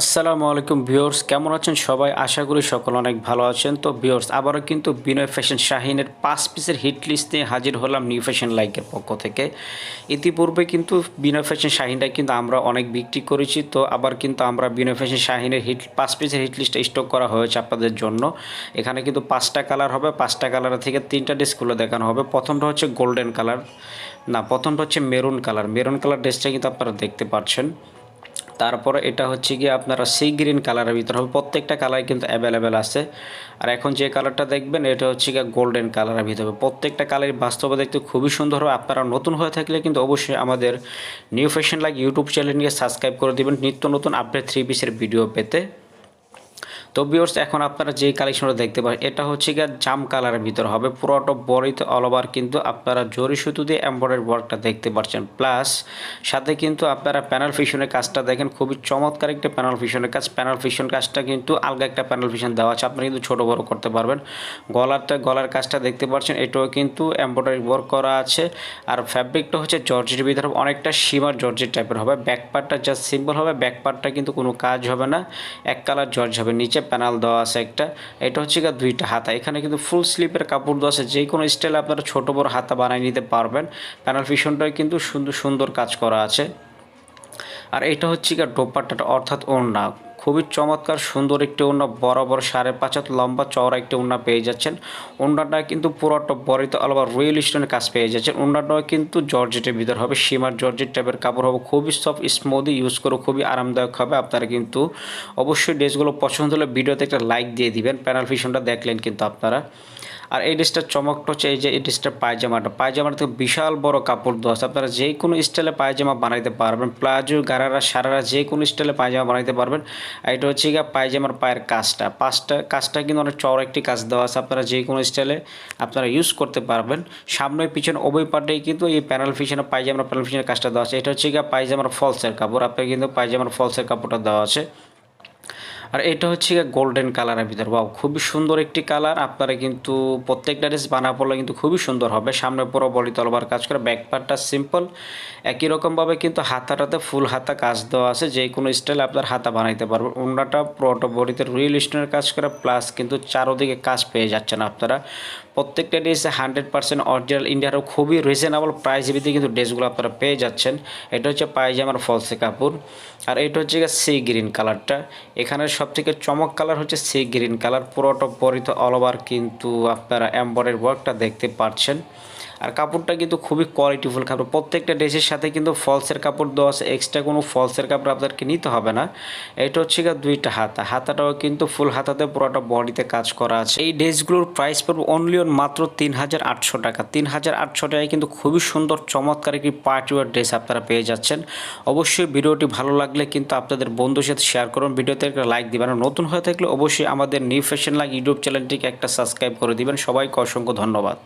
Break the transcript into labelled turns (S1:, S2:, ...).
S1: আসসালামু আলাইকুম ভিউয়ার্স, কেমন আছেন সবাই? আশা করি সকল অনেক ভালো আছেন। তো ভিউয়ার্স, আবারও কিন্তু বিনয় ফ্যাশন শাহিনের পাঁচ পিসের হিট লিস্ট নিয়ে হাজির হলাম নিউ ফ্যাশন লাইকের পক্ষ থেকে। ইতিপূর্বে কিন্তু বিনয় ফ্যাশন শাহিনটা কিন্তু আমরা অনেক বিক্রি করেছি। তো আবার কিন্তু আমরা বিনয় ফ্যাশন শাহিনের হিট, পাঁচ পিসের হিট লিস্টটা স্টক করা হয়েছে আপনাদের জন্য। এখানে কিন্তু পাঁচটা কালার হবে, পাঁচটা কালার থেকে তিনটা ড্রেস খুলে দেখানো হবে। প্রথমটা হচ্ছে গোল্ডেন কালার না, প্রথমটা হচ্ছে মেরুন কালার মেরুন কালার ড্রেসটা কিন্তু আপনারা দেখতে পাচ্ছেন। তারপরে এটা হচ্ছে কি আপনারা সি গ্রিন কালারের ভিতরে হবে। প্রত্যেকটা কালার কিন্তু অ্যাভেলেবেল আছে। আর এখন যে কালারটা দেখবেন, এটা হচ্ছে গিয়ে গোল্ডেন কালারের ভিতরে হবে। প্রত্যেকটা কালারই বাস্তবে দেখতে খুবই সুন্দর হবে। আপনারা নতুন হয়ে থাকলে কিন্তু অবশ্যই আমাদের new fashion like YouTube channel নিয়ে সাবস্ক্রাইব করে দেবেন। নিত্য নতুন আপডেট থ্রি পিসের ভিডিও পেতে। তো বিয়ার্স এখন আপনারা যেই কালেকশনটা দেখতে পারেন, এটা হচ্ছে গিয়ে জাম কালারের ভিতরে হবে। পুরোটা বড়িতে অল ওভার কিন্তু আপনারা জরি সুতো দিয়ে এম্বয়ডারি ওয়ার্কটা দেখতে পাচ্ছেন প্লাস সাথে কিন্তু আপনারা প্যানেল ফিশনের কাজটা দেখেন, খুবই চমৎকার একটা প্যানেল ফিশনের কাজ। প্যানেল ফিশন কাজটা কিন্তু আলগা একটা প্যানেল ফিশন দেওয়া আছে আপনারা কিন্তু ছোটো বড় করতে পারবেন। গলারটা গলার কাজটা দেখতে পাচ্ছেন এটাও কিন্তু এম্বয়ডারি ওয়ার্ক করা আছে। আর ফ্যাব্রিকটা হচ্ছে জর্জের ভিতরে, অনেকটা সীমার জর্জের টাইপের হবে। ব্যাক পার্টটা জাস্ট সিম্পল হবে ব্যাক পার্টটা কিন্তু কোনো কাজ হবে না। এক কালার জর্জ হবে, নিচে প্যানেল দেওয়া আছে একটা। এটা হচ্ছে গিয়ে দুইটা হাতা। এখানে কিন্তু ফুল স্লিপের কাপড় দেওয়া আছে। যে কোনো স্টাইলে আপনারা ছোটো বড় হাতা বানিয়ে নিতে পারবেন। প্যানেল ফিশনটায় কিন্তু সুন্দর সুন্দর কাজ করা আছে। আর এটা হচ্ছে গিয়ে ডোপাটা অর্থাৎ ওড়না। খুবই চমৎকার, সুন্দর একটি ওড়না বরাবর সাড়ে পাঁচ হাত লম্বা, চওড়া একটি ওড়না পেয়ে যাচ্ছেন। ওড়নাটা কিন্তু পুরোটা বড়িতে আলাদা রয়েল স্টোনের কাজ পেয়ে যাচ্ছেন। ওড়নাটাও কিন্তু জর্জেটের ভিতর হবে, সীমার জর্জেট টাইপের কাপড় হবে, খুবই সফট স্মুদি ইউজ করে খুবই আরামদায়ক হবে। আপনারা কিন্তু অবশ্যই ড্রেসগুলো পছন্দ হলে ভিডিওতে একটা লাইক দিয়ে দিবেন প্যানেল ফিশনটা দেখলেন কিন্তু আপনারা। আর এই ড্রেসটার চমকটা হচ্ছে এই যে এই ড্রেসটার পায়জামাটা পায়জামাটা থেকে বিশাল বড় কাপড় দেওয়া আছে। আপনারা যে কোনো স্টাইলে পায়জামা বানাইতে পারবেন। প্লাজো, গারারা, সারারা যে কোনো স্টাইলে পায়জামা বানাইতে পারবেন। আর এটা হচ্ছে গিয়ে পায়জামার পায়ের কাজটা। পাঁচটা, কাজটা কিন্তু অনেক চওড়া একটি কাজ দেওয়া আছে। আপনারা যে কোনো স্টাইলে আপনারা ইউজ করতে পারবেন। সামনে, পিছনে, উভয় পার্টেই কিন্তু এই প্যানেল ফিশনের পায়জামার প্যানেল ফিশনের কাজটা দেওয়া আছে। এটা হচ্ছে গিয়ে পায়জামার ফলসের কাপড়। আপনার কিন্তু পায়জামার ফলসের কাপড়টা দেওয়া আছে। আর এটা হচ্ছে গোল্ডেন কালারের ভিতর। বাও খুবই সুন্দর একটি কালার আপনারা কিন্তু প্রত্যেকটা ড্রেস বানা পড়লে কিন্তু খুবই সুন্দর হবে। সামনে পুরো বলি তলবার কাজ করে ব্যাক পার্টটা সিম্পল একই রকমভাবে কিন্তু হাতাটাতে ফুল হাতা কাজ দেওয়া আছে। যে কোনো স্টাইল আপনার হাতা বানাইতে পারবেন। অন্যটা পুরোটা বডিতে রিয়েল স্টোনের কাজ করে প্লাস কিন্তু চারোদিকে কাজ পেয়ে যাচ্ছেন আপনারা। প্রত্যেকটা ড্রেসে হান্ড্রেড পার্সেন্ট অরিজিনাল ইন্ডিয়ারও খুবই রিজনেবল প্রাইস ভিত্তিতে কিন্তু ড্রেসগুলো আপনারা পেয়ে যাচ্ছেন। এটা হচ্ছে পায়জামার ফলসে কাপড়। আর এটা হচ্ছে সি গ্রিন কালারটা এখানে সব থেকে চমক কালার হচ্ছে সি গ্রিন কালার, পুরোটা পরিত অল ওভার কিন্তু আপনারা এম্বরের ওয়ার্কটা দেখতে পাচ্ছেন। আর কাপড়টা কিন্তু খুবই কোয়ালিটিফুল কাপড়। প্রত্যেকটা ড্রেসের সাথে কিন্তু ফলসের কাপড় দেওয়া আছে এক্সট্রা কোনো ফলসের কাপড় আপনাদেরকে নিতে হবে না। এটা হচ্ছে গিয়ে দুইটা হাতা। হাতাটাও কিন্তু ফুল হাতাতে পুরোটা বডিতে কাজ করা আছে। এই ড্রেসগুলোর প্রাইস পড়বে অনলি অন মাত্র তিন হাজার আটশো টাকা। তিন হাজার আটশো টাকায় কিন্তু খুবই সুন্দর, চমৎকার একটি পার্টি ওয়ার ড্রেস আপনারা পেয়ে যাচ্ছেন। অবশ্যই ভিডিওটি ভালো লাগলে কিন্তু আপনাদের বন্ধুর সাথে শেয়ার করুন। ভিডিওতে একটা লাইক দিবেন আর নতুন হয়ে থাকলে অবশ্যই আমাদের নিউ ফ্যাশন লাইক ইউটিউব চ্যানেলটিকে একটা সাবস্ক্রাইব করে দিবেন। সবাইকে অসংখ্য ধন্যবাদ।